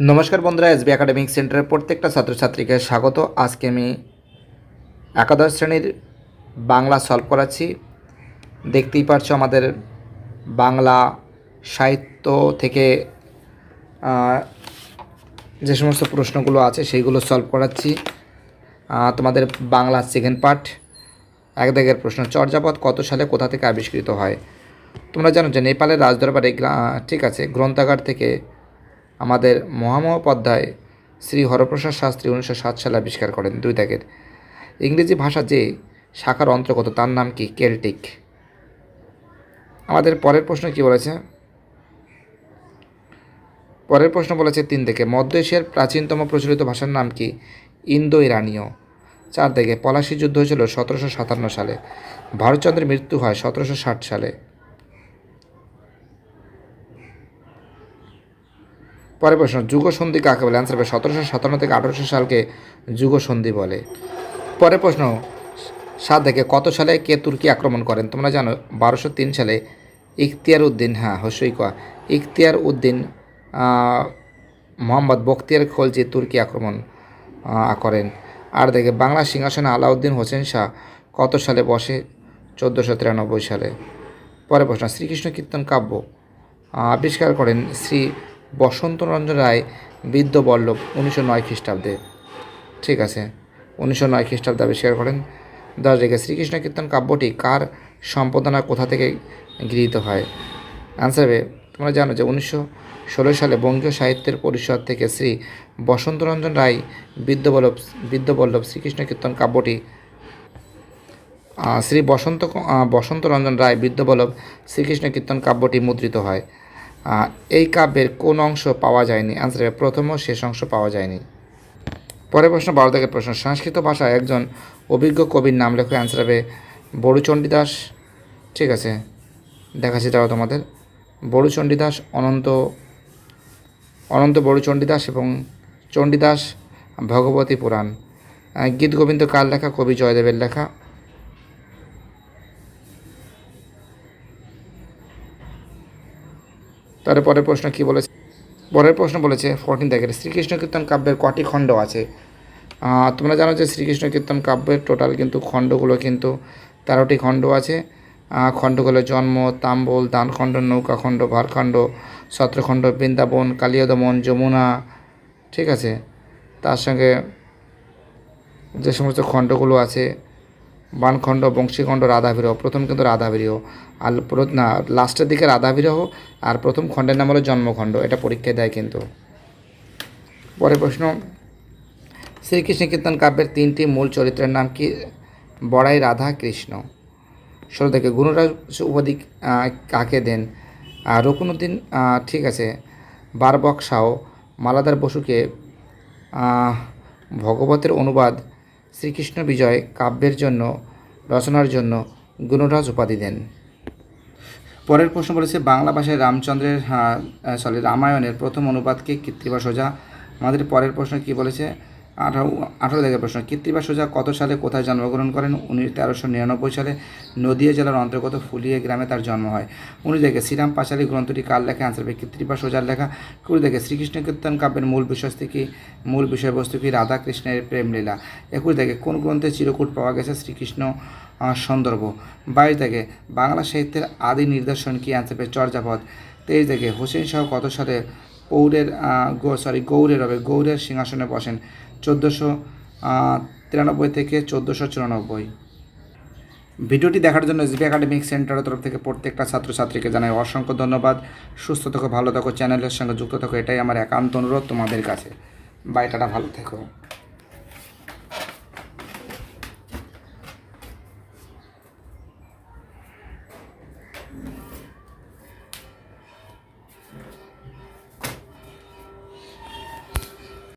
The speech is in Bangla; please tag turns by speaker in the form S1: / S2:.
S1: নমস্কার বন্ধুরা, এসবি একাডেমিক সেন্টারের প্রত্যেকটা ছাত্রছাত্রীকে স্বাগত। আজকে আমি একাদশ শ্রেণির বাংলা সলভ করাচ্ছি। দেখতেই পারছ আমাদের বাংলা সাহিত্য থেকে যে সমস্ত প্রশ্নগুলো আছে সেইগুলো সলভ করাচ্ছি। তোমাদের বাংলা সেকেন্ড পার্ট এক দাগের প্রশ্ন, চর্যাপদ কত সালে কোথা থেকে আবিষ্কৃত হয়? তোমরা জানো যে নেপালের রাজদরবারে ঠিক আছে, গ্রন্থাগার থেকে আমাদের মহামহোপাধ্যায় শ্রী হরপ্রসাদ শাস্ত্রী উনিশশো সাত সালে আবিষ্কার করেন, দুই দাগের ইংরেজি ভাষা যে শাখার অন্তর্গত, তার নাম কি? কেল্টিক। আমাদের পরের প্রশ্ন কি বলেছে? পরের প্রশ্ন বলেছে তিন থেকে মধ্য এশিয়ার প্রাচীনতম প্রচলিত ভাষার নাম কি? ইন্দো ইরানীয় চার থেকে পলাশি যুদ্ধ হয়েছিল সতেরোশো সাতান্ন সালে। ভারতচন্দ্রের মৃত্যু হয় সতেরোশো ষাট সালে। পরের প্রশ্ন, যুগসন্ধি কাকে বলে? অ্যান্সার হবে সতেরোশো সাতান্ন থেকে আঠারোশো সালকে যুগসন্ধি বলে। পরের প্রশ্ন সাত থেকে কত সালে কে তুর্কি আক্রমণ করেন? তোমরা জানো, বারোশো তিন সালে ইখতিয়ার উদ্দিন হ্যাঁ হস্যই কয়া। ইখতিয়ার উদ্দিন মোহাম্মদ বখতিয়ার খলজি তুর্কি আক্রমণ করেন। আর দেখে, বাংলা সিংহাসনে আলাউদ্দিন হোসেন শাহ কত সালে বসে? চোদ্দোশো তিরানব্বই সালে। পরের প্রশ্ন, শ্রীকৃষ্ণ কীর্তন কাব্য আবিষ্কার করেন শ্রী বসন্তরঞ্জন রায় বিদ্যবল্লভ উনিশশো নয় খ্রিস্টাব্দে। ঠিক আছে। উনিশশো নয় খ্রিস্টাব্দে আবিষ্কার করেন দশ রেখে শ্রীকৃষ্ণ কীর্তন কাব্যটি কার সম্পাদনা কোথা থেকে গৃহীত হয়? অ্যান্সার হবে তোমরা জানো যে উনিশশো ষোলো সালে বঙ্গীয় সাহিত্যের পরিষদ থেকে শ্রী বসন্তরঞ্জন রায় বিদ্যবল্লভ বিদ্যবল্লভ শ্রীকৃষ্ণ কীর্তন কাব্যটি শ্রী বসন্ত বসন্তরঞ্জন রায় বিদ্যবল্লভ শ্রীকৃষ্ণ কীর্তন কাব্যটি মুদ্রিত হয়। এই কাব্যের কোন অংশ পাওয়া যায়নি? হবে, প্রথম ও শেষ অংশ পাওয়া যায়নি। পরের প্রশ্ন বারো থেকে প্রশ্ন। সংস্কৃত ভাষায় একজন অভিজ্ঞ কবির নাম লেখো অ্যান্সার হবে, বড়ুচণ্ডীদাস। ঠিক আছে, দেখাচ্ছি তারা তোমাদের। বড়ুচণ্ডীদাস, অনন্ত অনন্ত বড়ুচণ্ডীদাস এবং চণ্ডীদাস ভগবতী পুরাণ। গীত গোবিন্দ কার লেখা কবি জয়দেবের লেখা। তার পরের প্রশ্ন কি বলেছে? পরের প্রশ্ন বলেছে ফোরটিন থেকে শ্রীকৃষ্ণ কীর্তন কাব্যের কটি খণ্ড আছে। তোমরা জানো যে শ্রীকৃষ্ণ কীর্তন কাব্যের টোটাল কিন্তু খণ্ডগুলো কিন্তু তেরোটি খণ্ড আছে। খণ্ডগুলো জন্ম, তাম্বল দানখণ্ড নৌকাখণ্ড ভারখণ্ড সত্রখণ্ড বৃন্দাবন, কালিয়দমন, যমুনা, ঠিক আছে? তার সঙ্গে যে সমস্ত খণ্ডগুলো আছে বানখণ্ড, বংশীখণ্ড রাধাবিরহ প্রথম কিন্তু রাধাবিরহ আর না, লাস্টের দিকে রাধাবিরহ আর প্রথম খণ্ডের নাম হলো জন্মখণ্ড। এটা পরীক্ষায় দেয় কিন্তু। পরের প্রশ্ন, শ্রীকৃষ্ণ কীর্তন কাব্যের তিনটি মূল চরিত্রের নাম কি? বড়াই রাধা কৃষ্ণ। ষোলো থেকে গুণরাজ উপাধি কাকে দেন? আর রকুনুদ্দিন ঠিক আছে। বারবক শাহ মালাদার বসুকে ভগবতের অনুবাদ শ্রীকৃষ্ণ বিজয় কাব্যের জন্য, রচনার জন্য গুণরাজ উপাধি দেন। পরের প্রশ্ন বলেছে, বাংলা ভাষায় রামচন্দ্রের সরি রামায়ণের প্রথম অনুবাদকে কৃত্রিবা সোজা। আমাদের পরের প্রশ্ন কি বলেছে আঠারো আঠারো থেকে প্রশ্ন কৃত্রিবা সোজা কত সালে কোথায় জন্মগ্রহণ করেন? উনি তেরোশো নিরানব্বই সালে নদিয়া জেলার অন্তর্গত ফুলিয়ে গ্রামে তার জন্ম হয়। উনি দেখে শ্রীরাম পাঁচালী গ্রন্থটি কার লেখা? আনসার হবে কৃত্রিবা সোজার লেখা। কুড়ি দেখে শ্রীকৃষ্ণ কীর্তন কাব্যের মূল বিষয়স্তু কি? মূল বিষয়বস্তু কি? রাধা কৃষ্ণের প্রেমলীলা। একুশ থেকে কোন গ্রন্থে চিরকূট পাওয়া গেছে? শ্রীকৃষ্ণ সন্দর্ভ। বাইশ থেকে বাংলা সাহিত্যের আদি নিদর্শন কি? আনসার হবে চর্যাপদ। তেইশ থেকে হোসেন শাহ কত সালে পৌরের সরি গৌরের হবে গৌরের সিংহাসনে বসেন। চোদ্দোশো তিরানব্বই থেকে চোদ্দোশো চুরানব্বই। ভিডিওটি দেখার জন্য জিপি একাডেমিক সেন্টারের তরফ থেকে প্রত্যেকটা ছাত্রছাত্রীকে জানাই অসংখ্য ধন্যবাদ। সুস্থ থাকো, ভালো থাকো, চ্যানেলের সঙ্গে যুক্ত থাকো, এটাই আমার একান্ত অনুরোধ তোমাদের কাছে। বাইটাটা ভালো থেকো।